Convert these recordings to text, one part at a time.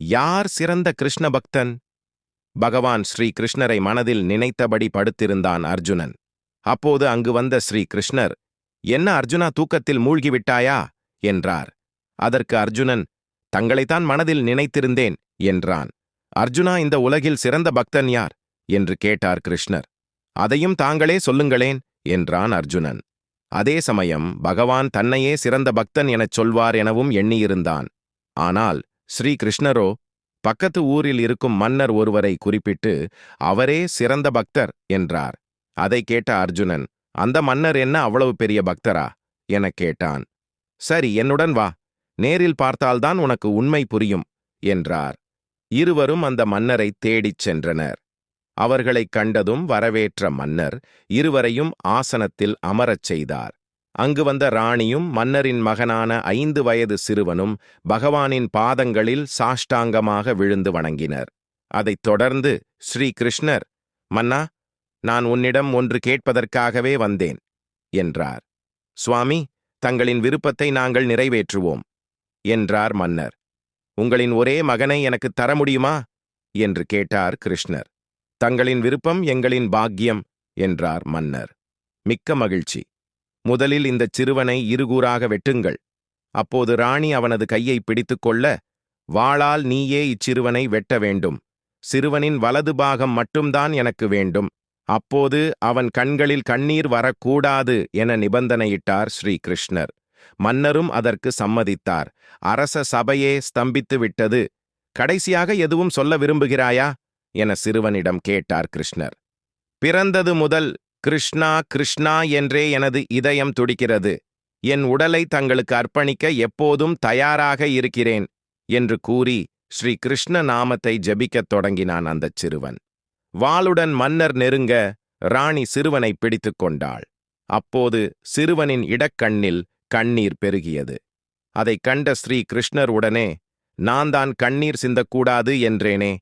யார் சிறந்த கிருஷ்ண பக்தன் பகவான் ஸ்ரீ கிருஷ்ணரை மனதில் நினைத்தபடி படுத்திருந்தான் அர்ஜுனன். அப்போது அங்கு வந்த ஸ்ரீ கிருஷ்ணர் என்ன அர்ஜுனா தூக்கத்தில் மூழ்கிவிட்டாயா? என்றார். அதற்கு அர்ஜுனன் தங்களைத்தான் மனதில் நினைத்திருந்தேன் என்றான். அர்ஜுனா இந்த உலகில் சிறந்த பக்தன் யார்? என்று கேட்டார் கிருஷ்ணர். அதையும் தாங்களே சொல்லுங்களேன் என்றான் அர்ஜுனன். அதே சமயம் பகவான் தன்னையே சிறந்த பக்தன் எனச் சொல்வார் எனவும் எண்ணியிருந்தான். ஆனால் ஸ்ரீ கிருஷ்ணரோ பக்கத்து ஊரில் இருக்கும் மன்னர் ஒருவரை குறிப்பிட்டு அவரே சிறந்த பக்தர் என்றார். அதை கேட்ட அர்ஜுனன் அந்த மன்னர் என்ன அவ்வளவு பெரிய பக்தரா? எனக் கேட்டான். சரி என்னுடன் வா. நேரில் பார்த்தால்தான் உனக்கு உண்மை புரியும் என்றார். இருவரும் அந்த மன்னரை தேடிச் சென்றனர். அவர்களைக் கண்டதும் வரவேற்ற மன்னர் இருவரையும் ஆசனத்தில் அமரச் செய்தார். அங்கு வந்த ராணியும் மன்னரின் மகனான ஐந்து வயது சிறுவனும் பகவானின் பாதங்களில் சாஷ்டாங்கமாக விழுந்து வணங்கினர். அதைத் தொடர்ந்து ஸ்ரீ கிருஷ்ணர் மன்னா நான் உன்னிடம் ஒன்று கேட்பதற்காகவே வந்தேன் என்றார். சுவாமி தங்களின் விருப்பத்தை நாங்கள் நிறைவேற்றுவோம் என்றார் மன்னர். உங்களின் ஒரே மகனை எனக்கு தர முடியுமா? என்று கேட்டார் கிருஷ்ணர். தங்களின் விருப்பம் எங்களின் பாக்கியம் என்றார் மன்னர். மிக்க மகிழ்ச்சி. முதலில் இந்தச் சிறுவனை இருகூறாக வெட்டுங்கள். அப்போது ராணி அவனது கையை பிடித்துக்கொள்ள வாளால் நீயே இச்சிறுவனை வெட்ட வேண்டும். சிறுவனின் வலது பாகம் மட்டும்தான் எனக்கு வேண்டும். அப்போது அவன் கண்களில் கண்ணீர் வரக்கூடாது என நிபந்தனையிட்டார் ஸ்ரீகிருஷ்ணர். மன்னரும் அதற்கு சம்மதித்தார். அரச சபையே ஸ்தம்பித்து விட்டது. கடைசியாக எதுவும் சொல்ல விரும்புகிறாயா? என சிறுவனிடம் கேட்டார் கிருஷ்ணர். பிறந்தது முதல் கிருஷ்ணா கிருஷ்ணா என்றே எனது இதயம் துடிக்கிறது. என் உடலை தங்களுக்கு அர்ப்பணிக்க எப்போதும் தயாராக இருக்கிறேன் என்று கூறி ஸ்ரீ கிருஷ்ண நாமத்தை ஜெபிக்கத் தொடங்கினான் அந்தச் சிறுவன். வாளுடன் மன்னர் நெருங்க ராணி சிறுவனை பிடித்துக் கொண்டாள். அப்போது சிறுவனின் இடக்கண்ணில் கண்ணீர் பெருகியது. அதைக் கண்ட ஸ்ரீ கிருஷ்ணர் உடனே நான் தான் கண்ணீர் சிந்தக்கூடாது என்றேனே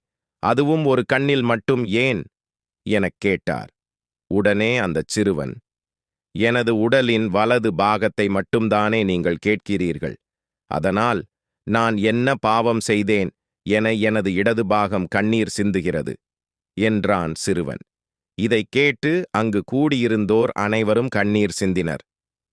அதுவும் ஒரு கண்ணில் மட்டும் ஏன்? எனக் கேட்டார். உடனே அந்தச் சிறுவன் எனது உடலின் வலது பாகத்தை மட்டும்தானே நீங்கள் கேட்கிறீர்கள். அதனால் நான் என்ன பாவம் செய்தேன் என எனது இடது பாகம் கண்ணீர் சிந்துகிறது என்றான் சிறுவன். இதைக் கேட்டு அங்கு கூடியிருந்தோர் அனைவரும் கண்ணீர் சிந்தினர்.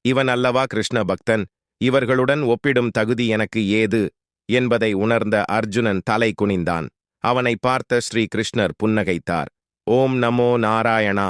இவன் அல்லவா கிருஷ்ண பக்தன்? இவர்களுடன் ஒப்பிடும் தகுதி எனக்கு ஏது? என்பதை உணர்ந்த அர்ஜுனன் தலை குனிந்தான். அவனை பார்த்த ஸ்ரீ கிருஷ்ணர் புன்னகைத்தார். ஓம் நமோ நாராயணா!